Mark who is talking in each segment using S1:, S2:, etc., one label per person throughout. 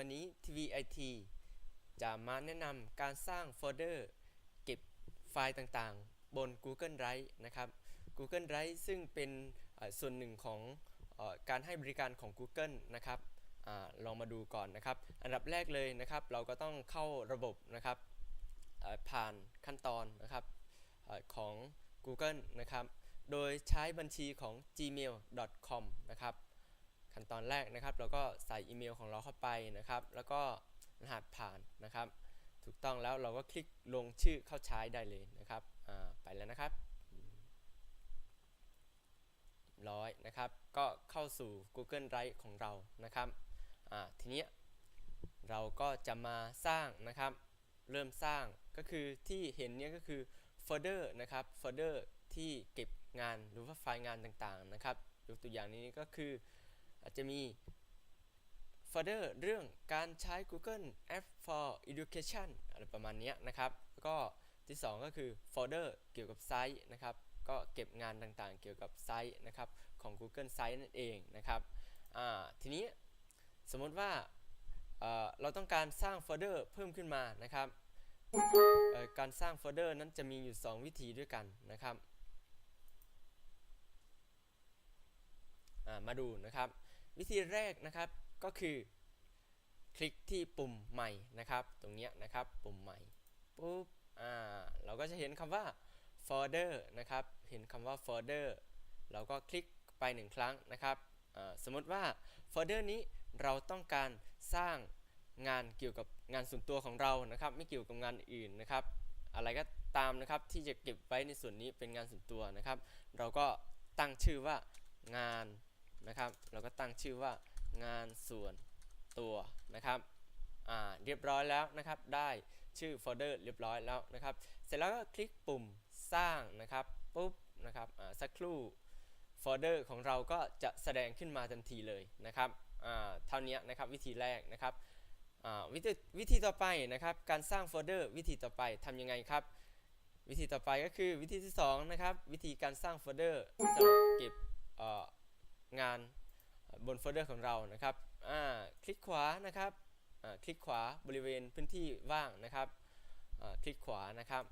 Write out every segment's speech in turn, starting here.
S1: วันนี้ TVIT จะมาแนะนำการสร้างโฟลเดอร์ เก็บไฟล์ต่างๆ บน Google Drive นะครับ Google Drive ซึ่งเป็นส่วนหนึ่งของอการให้บริการของ Google นะครับอลองมาดูก่อนนะครับ อันดับแรกเลยนะครับ เราก็ต้องเข้าระบบนะครับผ่านขั้นตอนนะครับอของ Google นะครับ โดยใช้บัญชีของ gmail.com นะครับ ขั้นตอนแรกนะครับ เราก็ใส่อีเมลของเราเข้าไปนะครับ แล้วก็รหัสผ่านนะครับ ถูกต้องแล้วเราก็คลิกลงชื่อเข้าใช้ได้เลยนะครับไปแล้วนะครับร้อยนะครับ ก็เข้าสู่ Google Drive ของเรานะครับทีนี้เราก็จะมาสร้างนะครับ เริ่มสร้างก็คือที่เห็นเนี้ก็คือโฟลเดอร์นะครับโฟลเดอร์ที่เก็บงานหรือว่าไฟล์งานต่างๆนะครับยกตัวอย่างนี้ก็คือ อาจจะมีโฟลเดอร์เรื่องการใช้ Google App for Education อะไรประมาณนี้นะครับแล้วก็ที่ 2 ก็คือโฟลเดอร์เกี่ยวกับไซต์นะครับ ก็เก็บงานต่างๆ เกี่ยวกับไซต์นะครับของ Google Site นั่นเองนะครับทีนี้สมมติว่าเราต้องการสร้างโฟลเดอร์เพิ่มขึ้นมานะครับการสร้างโฟลเดอร์นั้นจะมีอยู่ 2 วิธีด้วยกันนะครับ มาดูนะครับ วิธีแรกนะครับก็คือ คลิกที่ปุ่มใหม่นะครับ ตรงนี้นะครับปุ่มใหม่ปุ๊บอ่าเราก็จะเห็นคำว่า folder นะครับ เห็นคำว่า folder เราก็คลิกไปหนึ่งครั้งนะครับอ่าสมมติว่าโฟลเดอร์นี้เราต้องการสร้างงานเกี่ยวกับงานส่วนตัวของเรานะครับ ไม่เกี่ยวกับงานอื่นนะครับ อะไรก็ตามนะครับที่จะเก็บไว้ในส่วนนี้เป็นงานส่วนตัวนะครับ เราก็ตั้งชื่อว่างาน นะครับ เราก็ตั้งชื่อว่างานส่วนตัวนะครับอ่าเรียบร้อยแล้วนะครับ ได้ชื่อโฟลเดอร์เรียบร้อยแล้วนะครับ เสร็จแล้วก็คลิกปุ่มสร้างนะครับปุ๊บนะครับอ่าสักครู่โฟลเดอร์ของเราก็จะแสดงขึ้นมาทันทีเลยนะครับอ่าเท่านี้นะครับวิธีแรกนะครับอ่าวิธีวิธีต่อไปนะครับ การสร้างโฟลเดอร์วิธีต่อไปทำยังไงครับ วิธีต่อไปก็คือวิธีที่สองนะครับวิธีการสร้างโฟลเดอร์สำหรับเก็บอ่อ งานบนโฟลเดอร์ของเรานะครับคลิกขวานะครับคลิกขวาบริเวณพื้นที่ว่างนะครับคลิกขวานะครับ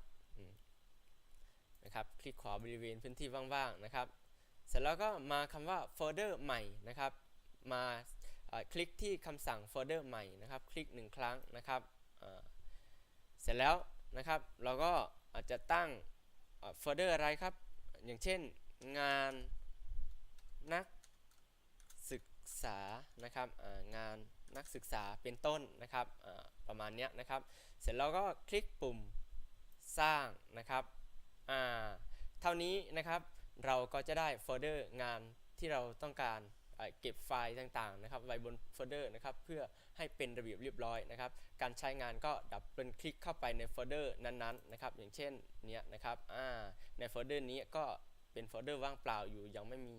S1: นะครับ คลิกขวาบริเวณพื้นที่ว่างๆนะครับ เสร็จแล้วก็มาคำว่าโฟลเดอร์ใหม่นะครับ มาคลิกที่คำสั่งโฟลเดอร์ใหม่นะครับ คลิกหนึ่งครั้งนะครับเสร็จแล้วนะครับ เราก็อาจจะตั้งโฟลเดอร์อะไรครับ อย่างเช่นงานนัก ษานะครับงานนักศึกษาเป็นต้นนะครับประมาณนี้นะครับ เสร็จแล้วก็คลิกปุ่มสร้างนะครับเท่านี้นะครับเราก็จะได้โฟลเดอร์งานที่เราต้องการเก็บไฟล์ต่างๆนะครับไว้บนโฟลเดอร์นะครับเพื่อให้เป็นระเบียบเรียบร้อยนะครับ การใช้งานก็ดับเบิลคลิกเข้าไปในโฟลเดอร์นั้นๆนะครับ อย่างเช่นเนี้ยนะครับในโฟลเดอร์นี้ก็เป็นโฟลเดอร์ว่างเปล่าอยู่ยังไม่มี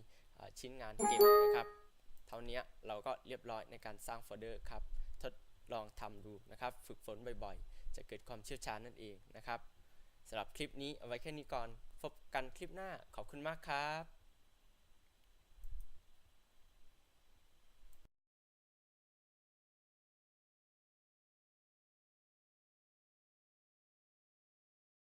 S1: ชิ้นงานเก็บนะครับ เท่านี้เราก็เรียบร้อยในการสร้างโฟลเดอร์ครับ ทดลองทำดูนะครับ ฝึกฝนบ่อยๆ จะเกิดความเชี่ยวชาญนั่นเองนะครับสำหรับคลิปนี้เอาไว้แค่นี้ก่อน พบกันคลิปหน้าขอบคุณมากครับ